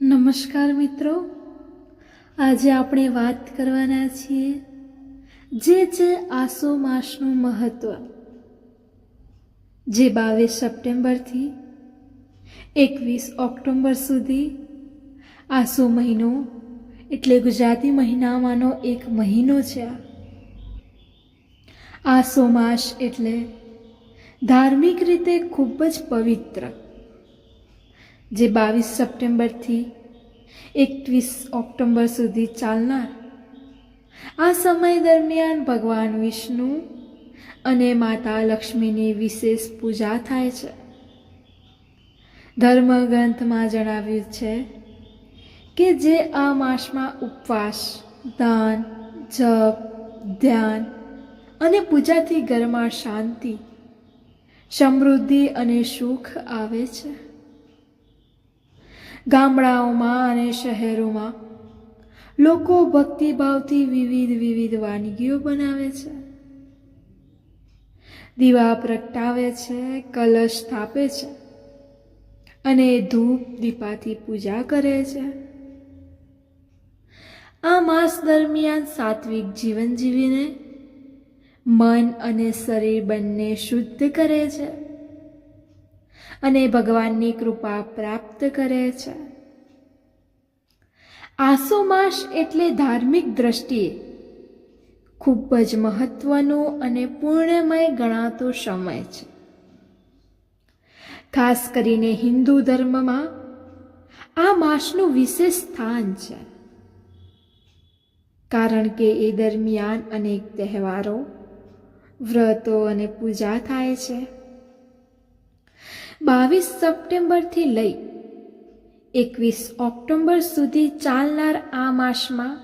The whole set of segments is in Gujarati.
નમસ્કાર મિત્રો. આજે આપણે વાત કરવાના છીએ જે છે આસો માસનું મહત્વ. જે બાવીસ સપ્ટેમ્બરથી એકવીસ ઓક્ટોબર સુધી આસો મહિનો એટલે ગુજરાતી મહિનામાંનો એક મહિનો છે આસો માસ એટલે ધાર્મિક રીતે ખૂબ જ પવિત્ર. જે બાવીસ સપ્ટેમ્બરથી એકવીસ ઓક્ટોબર સુધી ચાલનાર. આ સમય દરમિયાન ભગવાન વિષ્ણુ અને માતા લક્ષ્મીની વિશેષ પૂજા થાય છે. ધર્મગ્રંથમાં જણાવ્યું છે કે જે આ માસમાં ઉપવાસ, દાન, જપ, ધ્યાન અને પૂજાથી ઘરમાં શાંતિ, સમૃદ્ધિ અને સુખ આવે છે. ગામડાઓમાં અને શહેરોમાં લોકો ભક્તિભાવથી વિવિધ વિવિધ વાનગીઓ બનાવે છે. દીવા પ્રગટાવે છે, કલશ સ્થાપે છે અને ધૂપ દીપાથી પૂજા કરે છે. આ માસ દરમિયાન સાત્વિક જીવન જીવીને મન અને શરીર બંને શુદ્ધ કરે છે. અને ભગવાનની કૃપા પ્રાપ્ત કરે છે. આસો માસ એટલે ધાર્મિક દ્રષ્ટિએ ખૂબ જ મહત્વનો અને પૂર્ણમય ગણાતો સમય છે. ખાસ કરીને હિન્દુ ધર્મમાં આ માસનું વિશેષ સ્થાન છે. કારણ કે એ દરમિયાન અનેક તહેવારો, વ્રતો અને પૂજા થાય છે. બાવીસ સપ્ટેમ્બરથી લઈ એકવીસ ઓક્ટોબર સુધી ચાલનાર આ માસમાં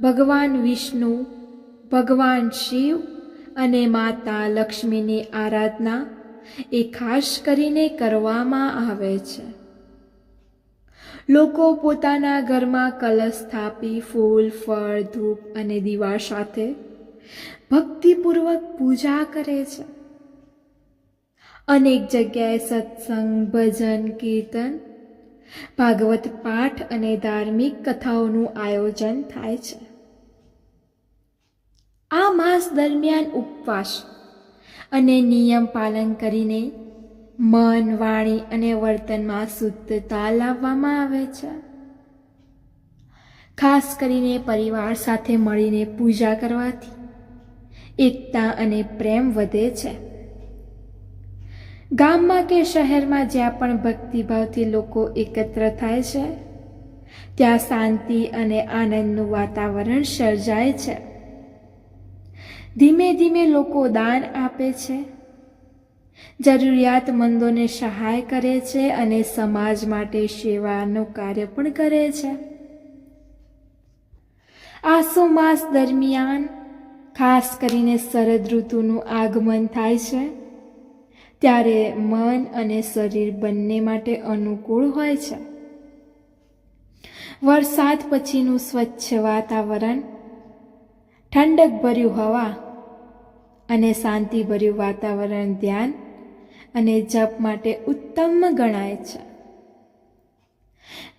ભગવાન વિષ્ણુ, ભગવાન શિવ અને માતા લક્ષ્મીની આરાધના એ ખાસ કરીને કરવામાં આવે છે. લોકો પોતાના ઘરમાં કલશ સ્થાપી, ફૂલ, ફળ, ધૂપ અને દીવા સાથે ભક્તિપૂર્વક પૂજા કરે છે. અનેક જગ્યાએ સત્સંગ, ભજન, કીર્તન, ભાગવત પાઠ અને ધાર્મિક કથાઓનું આયોજન થાય છે. આ માસ દરમિયાન ઉપવાસ અને નિયમ પાલન કરીને મન, વાણી અને વર્તનમાં શુદ્ધતા લાવવામાં આવે છે. ખાસ કરીને પરિવાર સાથે મળીને પૂજા કરવાથી એકતા અને પ્રેમ વધે છે. ગામમાં કે શહેરમાં જ્યાં પણ ભક્તિભાવથી લોકો એકત્ર થાય છે, ત્યાં શાંતિ અને આનંદનું વાતાવરણ સર્જાય છે. ધીમે ધીમે લોકો દાન આપે છે, જરૂરિયાતમંદોને સહાય કરે છે અને સમાજ માટે સેવાનું કાર્ય પણ કરે છે. આસો માસ દરમિયાન ખાસ કરીને શરદ ઋતુનું આગમન થાય છે. ત્યારે મન અને શરીર બંને માટે અનુકૂળ હોય છે. વરસાદ પછીનું સ્વચ્છ વાતાવરણ ઠંડકભર્યું હવા અને શાંતિભર્યું વાતાવરણ ધ્યાન અને જપ માટે ઉત્તમ ગણાય છે.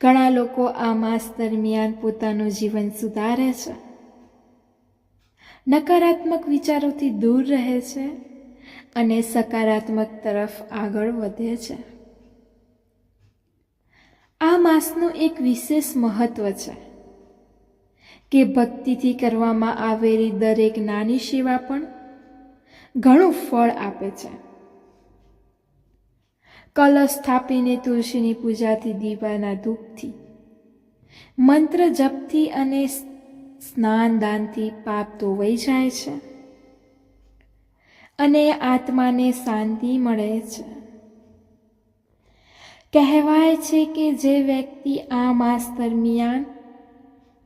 ઘણા લોકો આ માસ દરમિયાન પોતાનું જીવન સુધારે છે. નકારાત્મક વિચારોથી દૂર રહે છે. અને સકારાત્મક તરફ આગળ વધે છે. આ માસનું એક વિશેષ મહત્વ છે કે ભક્તિથી કરવામાં આવેલી દરેક નાની સેવા પણ ઘણું ફળ આપે છે. કલશ સ્થાપીને તુલસીની પૂજાથી દીવાના ધૂપથી, મંત્ર જપથી અને સ્નાન દાનથી પાપ ધોવાઈ જાય છે. અને આત્માને શાંતિ મળે છે. કહેવાય છે કે જે વ્યક્તિ આ માસ દરમિયાન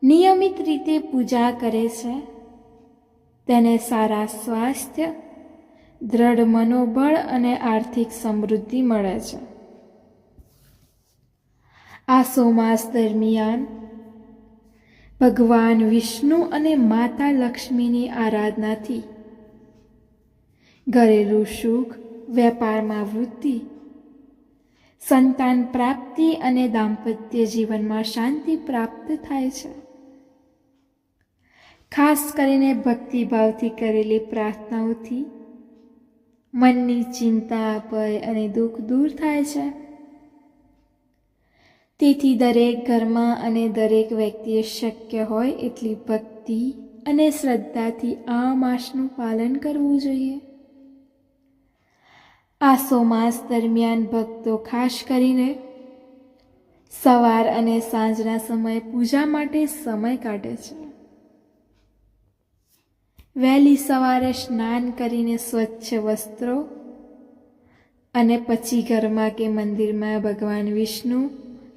નિયમિત રીતે પૂજા કરે છે, તેને સારા સ્વાસ્થ્ય, દ્રઢ મનોબળ અને આર્થિક સમૃદ્ધિ મળે છે. આ સોમાસ દરમિયાન ભગવાન વિષ્ણુ અને માતા લક્ષ્મીની આરાધનાથી ઘરેલું સુખ, વેપારમાં વૃદ્ધિ. સંતાન પ્રાપ્તિ અને દાંપત્ય જીવનમાં શાંતિ પ્રાપ્ત થાય છે. ખાસ કરીને ભક્તિભાવથી કરેલી પ્રાર્થનાઓથી મનની ચિંતા, ભય અને દુઃખ દૂર થાય છે. તેથી દરેક ઘરમાં અને દરેક વ્યક્તિએ શક્ય હોય એટલી ભક્તિ અને શ્રદ્ધાથી આ માસનું પાલન કરવું જોઈએ. આસો માસ દરમિયાન ભક્તો ખાસ કરીને સવાર અને સાંજના સમયે પૂજા માટે સમય કાઢે છે. વહેલી સવારે સ્નાન કરીને સ્વચ્છ વસ્ત્રો અને પછી ઘરમાં કે મંદિરમાં ભગવાન વિષ્ણુ,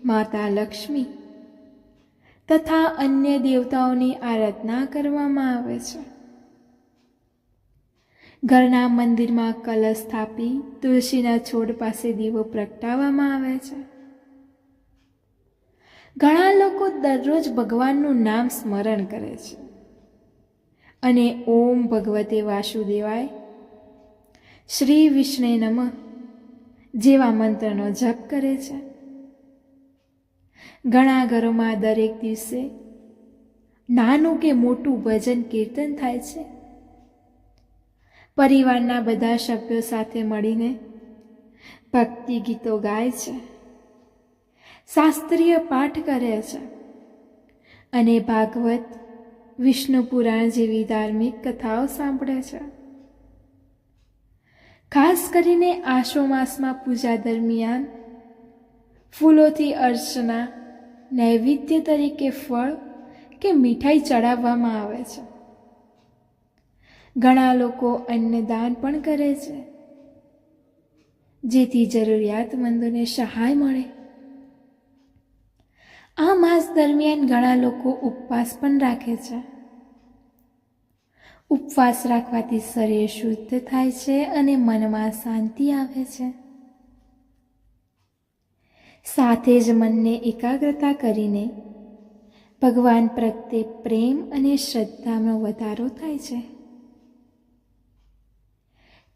માતા લક્ષ્મી તથા અન્ય દેવતાઓની આરાધના કરવામાં આવે છે. ઘરના મંદિરમાં કલશ સ્થાપી, તુલસીના છોડ પાસે દીવો પ્રગટાવવામાં આવે છે. ઘણા લોકો દરરોજ ભગવાનનું નામ સ્મરણ કરે છે. અને ઓમ ભગવતે વાસુદેવાય, શ્રી વિષ્ણે નમઃ જેવા મંત્રનો જપ કરે છે. ઘણા ઘરોમાં દરેક દિવસે નાનું કે મોટું ભજન કીર્તન થાય છે. પરિવારના બધા સભ્યો સાથે મળીને ભક્તિ ગીતો ગાય છે. શાસ્ત્રીય પાઠ કરે છે અને ભાગવત, વિષ્ણુ પુરાણ જેવી ધાર્મિક કથાઓ સાંભળે છે. ખાસ કરીને આશો માસમાં પૂજા દરમિયાન ફૂલોથી અર્ચના, નૈવેદ્ય તરીકે ફળ કે મીઠાઈ ચડાવવામાં આવે છે. ઘણા લોકો અન્નદાન પણ કરે છે. જેથી જરૂરિયાતમંદોને સહાય મળે. આ માસ દરમિયાન ઘણા લોકો ઉપવાસ પણ રાખે છે. ઉપવાસ રાખવાથી શરીર શુદ્ધ થાય છે અને મનમાં શાંતિ આવે છે. સાથે જ મનને એકાગ્રતા કરીને ભગવાન પ્રત્યે પ્રેમ અને શ્રદ્ધાનો વધારો થાય છે.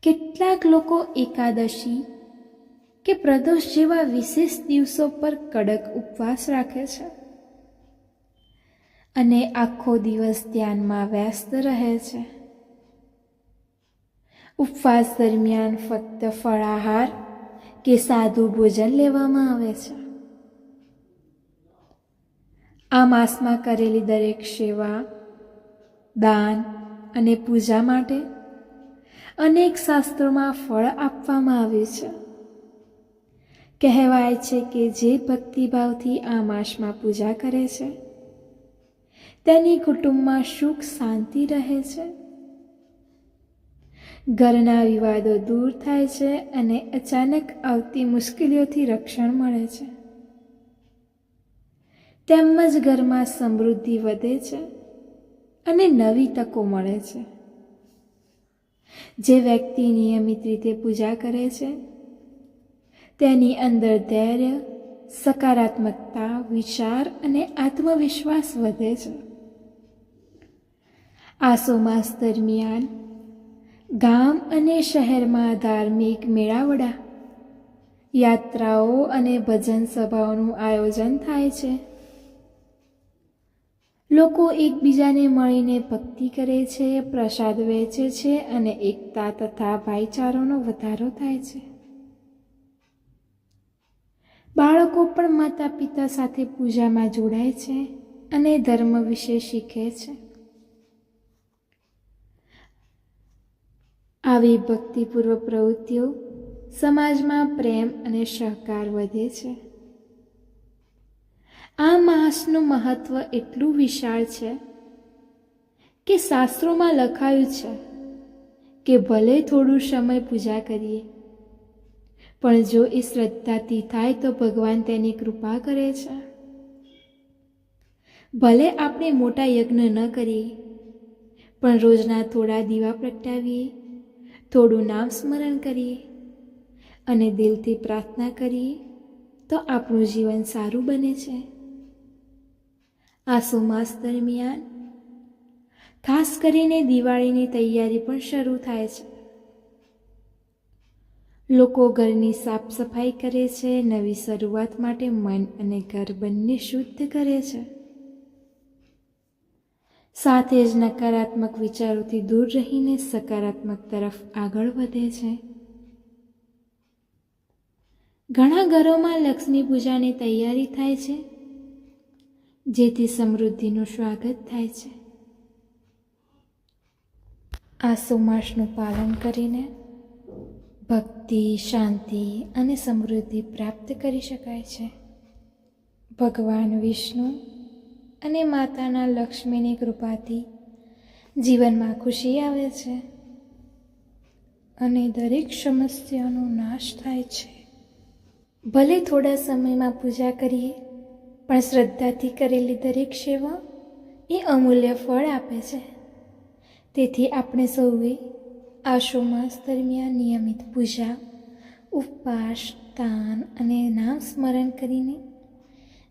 કેટલાક લોકો એકાદશી કે પ્રદોષ જેવા વિશેષ દિવસો પર કડક ઉપવાસ રાખે છે. અને આખો દિવસ ધ્યાનમાં વ્યસ્ત રહે છે. ઉપવાસ દરમિયાન ફક્ત ફળાહાર કે સાદું ભોજન લેવામાં આવે છે. આ માસમાં કરેલી દરેક સેવા, દાન અને પૂજા માટે અનેક શાસ્ત્રોમાં ફળ આપવામાં આવ્યું છે. કહેવાય છે કે જે ભક્તિભાવથી આ માસમાં પૂજા કરે છે, તેની કુટુંબમાં સુખ શાંતિ રહે છે. ઘરના વિવાદો દૂર થાય છે અને અચાનક આવતી મુશ્કેલીઓથી રક્ષણ મળે છે. તેમજ ઘરમાં સમૃદ્ધિ વધે છે અને નવી તકો મળે છે. જે વ્યક્તિ નિયમિત રીતે પૂજા કરે છે, તેની અંદર ધૈર્ય, સકારાત્મકતા, વિચાર અને આત્મવિશ્વાસ વધે છે. આસો માસ દરમિયાન ગામ અને શહેરમાં ધાર્મિક મેળાવડા, યાત્રાઓ અને ભજન સભાઓનું આયોજન થાય છે. લોકો એકબીજાને મળીને ભક્તિ કરે છે, પ્રસાદ વહેંચે છે અને એકતા તથા ભાઈચારોનો વધારો થાય છે. બાળકો પણ માતા પિતા સાથે પૂજામાં જોડાય છે અને ધર્મ વિશે શીખે છે. આવી ભક્તિપૂર્વક પ્રવૃત્તિઓ સમાજમાં પ્રેમ અને સહકાર વધે છે. આ માસનું મહત્વ એટલું વિશાળ છે કે શાસ્ત્રોમાં લખાયું છે કે ભલે થોડું સમય પૂજા કરીએ, પણ જો એ શ્રદ્ધાથી થાય તો ભગવાન તેની કૃપા કરે છે. ભલે આપણે મોટા યજ્ઞ ન કરીએ, પણ રોજના થોડા દીવા પ્રગટાવીએ, થોડું નામ સ્મરણ કરીએ અને દિલથી પ્રાર્થના કરીએ તો આપણું જીવન સારું બને છે. આસો માસ દરમિયાન. ખાસ કરીને દિવાળીની તૈયારી પણ શરૂ થાય છે. લોકો ઘરની સાફ સફાઈ કરે છે, નવી શરૂઆત માટે મન અને ઘર બંને શુદ્ધ કરે છે. સાથે જ નકારાત્મક વિચારોથી દૂર રહીને સકારાત્મક તરફ આગળ વધે છે. ઘણા ઘરોમાં લક્ષ્મી પૂજાની તૈયારી થાય છે. જેથી સમૃદ્ધિનું સ્વાગત થાય છે. આ સોમાસનું પાલન કરીને ભક્તિ, શાંતિ અને સમૃદ્ધિ પ્રાપ્ત કરી શકાય છે. ભગવાન વિષ્ણુ અને માતાના લક્ષ્મીની કૃપાથી જીવનમાં ખુશી આવે છે અને દરેક સમસ્યાનો નાશ થાય છે. ભલે થોડા સમયમાં પૂજા કરીએ પણ શ્રદ્ધાથી કરેલી દરેક સેવા એ અમૂલ્ય ફળ આપે છે. તેથી આપણે સૌએ આશો માસ દરમિયાન નિયમિત પૂજા, ઉપવાસ, દાન અને નામ સ્મરણ કરીને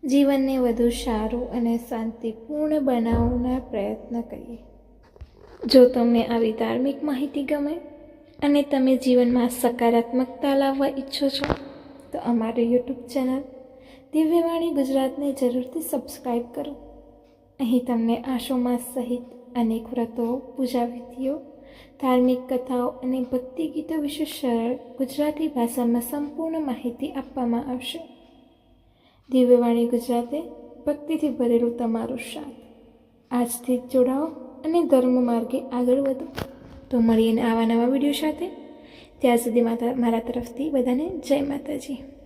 જીવનને વધુ સારું અને શાંતિપૂર્ણ બનાવવાના પ્રયત્ન કરીએ. જો તમને આવી ધાર્મિક માહિતી ગમે અને તમે જીવનમાં સકારાત્મકતા લાવવા ઈચ્છો છો, તો અમારું યુટ્યુબ ચેનલ દિવ્યવાણી ગુજરાતને જરૂરથી સબસ્ક્રાઈબ કરો. અહીં તમને આશોમાસ સહિત અનેક વ્રતો, પૂજા વિધિઓ, ધાર્મિક કથાઓ અને ભક્તિ ગીતો વિશે સરળ ગુજરાતી ભાષામાં સંપૂર્ણ માહિતી આપવામાં આવશે. દિવ્યવાણી ગુજરાતે ભક્તિથી ભરેલું તમારું સાથ આજથી જ જોડાઓ અને ધર્મ માર્ગે આગળ વધો. તો મળીને આવા નવા વીડિયો સાથે. ત્યાં સુધી માતા મારા તરફથી બધાને જય માતાજી.